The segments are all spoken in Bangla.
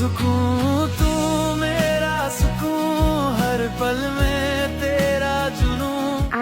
सुकून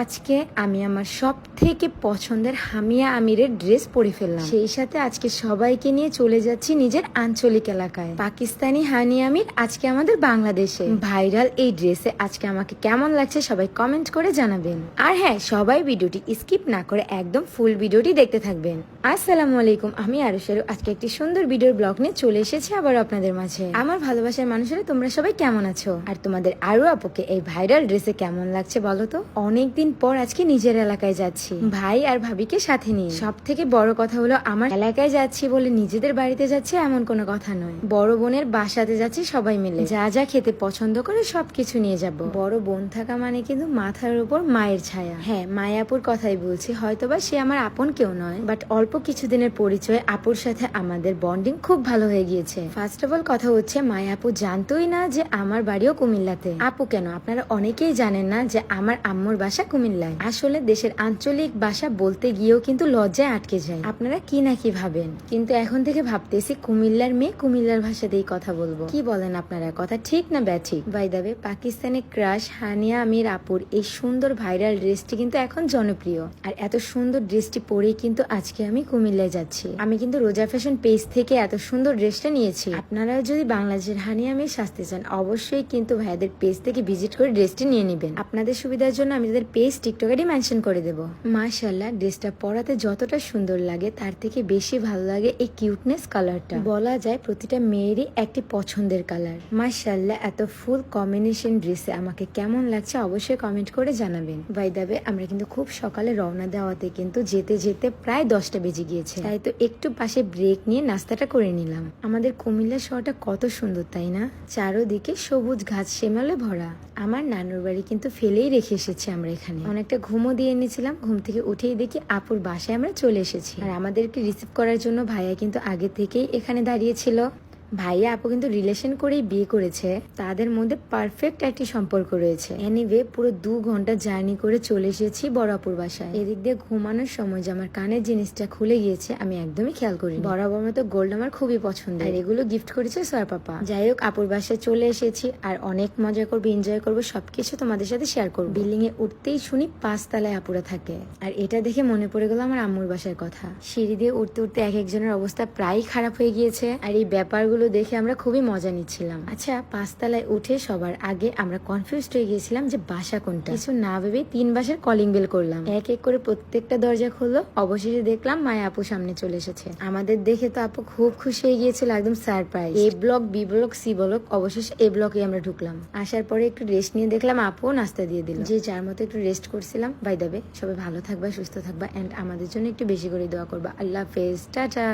আজকে আমি আমার সব থেকে পছন্দের হামিয়া আমিরের ড্রেস পরে ফেললাম। সেই সাথে আজকে সবাইকে নিয়ে চলে যাচ্ছি নিজের আঞ্চলিক এলাকায়। পাকিস্তানি হানি আমির আজকে আমাদের বাংলাদেশে। ভাইরাল এই ড্রেসে আজকে আমাকে কেমন লাগছে সবাই কমেন্ট করে জানাবেন। আর হ্যাঁ সবাই ভিডিওটি স্কিপ না করে একদম ফুল ভিডিওটি দেখতে থাকবেন। আসসালামু আলাইকুম, আমি আরুষেরু আজকে একটি সুন্দর ভিডিওর ব্লগ নিয়ে চলে এসেছি আবার আপনাদের মাঝে। আমার ভালোবাসার মানুষেরা তোমরা সবাই কেমন আছো? আর তোমাদের আরও আপুকে এই ভাইরাল ড্রেসে কেমন লাগছে বলো তো? অনেকদিন পর আজকে নিজের এলাকায় যাচ্ছি। ভাই আর ভাবিকে সাথে নিয়ে। সব থেকে বড় কথা হলো, আমার এলাকায় যাচ্ছি বলে নিজেদের বাড়িতে যাচ্ছি এমন কোনো কথা নয়। বড় বোনের বাসাতে যাচ্ছি সবাই মিলে। যা যা খেতে পছন্দ করে সবকিছু নিয়ে যাব। বড় বোন থাকা মানে কিন্তু মাথার উপর মায়ের ছায়া। হ্যাঁ মায়াপুর কথাই বলছি, হয়তোবা সে আমার আপন কেউ নয়, বাট অল্প কিছুদিনের পরিচয় আপুর সাথে আমাদের বন্ডিং খুব ভালো হয়ে গিয়েছে। ফার্স্ট অফ অল কথা হচ্ছে, মায়াপু জানতোই না যে আমার বাড়িও কুমিল্লাতে। আপু কেন? আপনারা অনেকেই জানেন না যে আমার আম্মুর বাসা কুমিল্লায়। আসলে দেশের আঞ্চলিক ভাষা বলতে গিয়েও কিন্তু লজ্জায় আটকে যায়। আপনারা কি না কি ভাবেন? কিন্তু এখন থেকে ভাবতেছি কুমিল্লার মেয়ে কুমিল্লার ভাষাতেই কথা বলব। কি বলেন আপনারা? কথা ঠিক না ব্যাঠিক? বাই দাবে পাকিস্তানের ক্রাশ, হানিয়া, আমির, আপুর এই সুন্দর ভাইরাল ড্রেসটি কিন্তু এখন জনপ্রিয়। আর এত সুন্দর ড্রেসটি পরেই কিন্তু আজকে আমি কুমিল্লায় যাচ্ছি। আমি কিন্তু রোজা ফ্যাশন পেজ থেকে এত সুন্দর ড্রেসটা নিয়েছি। আপনারা যদি বাংলাদেশের হানিয়া, আমির সাজতে চান, অবশ্যই কিন্তু ভাইয়াদের পেজ থেকে ভিজিট করে ড্রেসটি নিয়ে নেবেন। আপনাদের সুবিধার জন্য আমি তাদের পেজ টিকটকারই মেনশন করে দেবো। মাশাল্লাহ ড্রেসটা পরাতে যতটা সুন্দর লাগে, তার থেকে বেশি ভালো লাগে এই কিউটনেস কালারটা বলা যায় প্রতিটা মেয়েরই একটি পছন্দের কালার মাশাল্লাহ এত ফুল কম্বিনেশন ড্রেসে আমাকে কেমন লাগছে অবশ্যই কমেন্ট করে জানাবেন। বাই দাবে আমরা কিন্তু খুব সকালে রওনা দেওয়াতে কিন্তু যেতে যেতে প্রায় দশটা বেজে গিয়েছে। তাই তো একটু পাশে ব্রেক নিয়ে নাস্তাটা করে নিলাম। আমাদের কুমিল্লা শহরটা কত সুন্দর, তাই না? চারোদিকে সবুজ ঘাস সেমালে ভরা। আমার নানুর বাড়ি কিন্তু ফেলেই রেখে এসেছি আমরা এখানে। অনেকটা ঘুমও দিয়ে এনেছিলাম, ঘুম থেকে উঠেই দেখি আপুর বাসায় আমরা চলে এসেছি। আর আমাদেরকে রিসিভ করার জন্য ভাইয়া কিন্তু আগে থেকেই এখানে দাঁড়িয়েছিল ভাইয়া আপু কিন্তু রিলেশন করেই বিয়ে করেছে। তাদের মধ্যে পারফেক্ট একটি সম্পর্ক রয়েছে। এনিওয়ে পুরো দু ঘণ্টা জার্নি করে চলে এসেছি বড় বড়াপুর বাসায়। এদিক দিয়ে ঘুমানোর সময় যে আমার কানের জিনিসটা খুলে গিয়েছে, আমি একদমই খেয়াল করি বরাবর মতো গোল্ড আমার খুবই পছন্দ আর এগুলো গিফট করেছে সোয়ার পাপা। যাই হোক, আপুর বাসায় চলে এসেছি আর অনেক মজা করব এনজয় করব, সবকিছু তোমাদের সাথে শেয়ার করব। বিল্ডিং এ উঠতেই শুনি পাঁচ তলায় আপুরা থাকে। আর এটা দেখে মনে পড়ে গেল আমার আম্মুর বাসার কথা। সিঁড়ি দিয়ে উঠতে উঠতে এক একজনের অবস্থা প্রায় খারাপ হয়ে গিয়েছে। আর এই ব্যাপারগুলো দেখে আমরা খুবই মজা নিচ্ছিলাম। আচ্ছা পাঁচতলায় উঠে সবার আগে আমরা কনফিউজ হয়ে গিয়েছিলাম যে বাসা কোনটা। কিছু না ভেবে তিন বাসার কলিং বেল করলাম। এক এক করে প্রত্যেকটা দরজা খুললো। অবশেষে দেখলাম মায়া আপু সামনে চলে এসেছে। আমাদের দেখে তো আপু খুব খুশি হয়ে গিয়েছিল, একদম surprise A block B block C block অবশেষে এ ব্লকে আমরা ঢুকলাম। আসার পরে একটু রেস্ট নিয়ে দেখলাম আপু নাস্তা দিয়ে দিল। যে যার মতো একটু রেস্ট করছিলাম বাই দাবে সবাই ভালো থাকবা, সুস্থ থাকবা এন্ড আমাদের জন্য একটু বেশি করে দোয়া করবা। আল্লাহ হাফেজ, টাটা।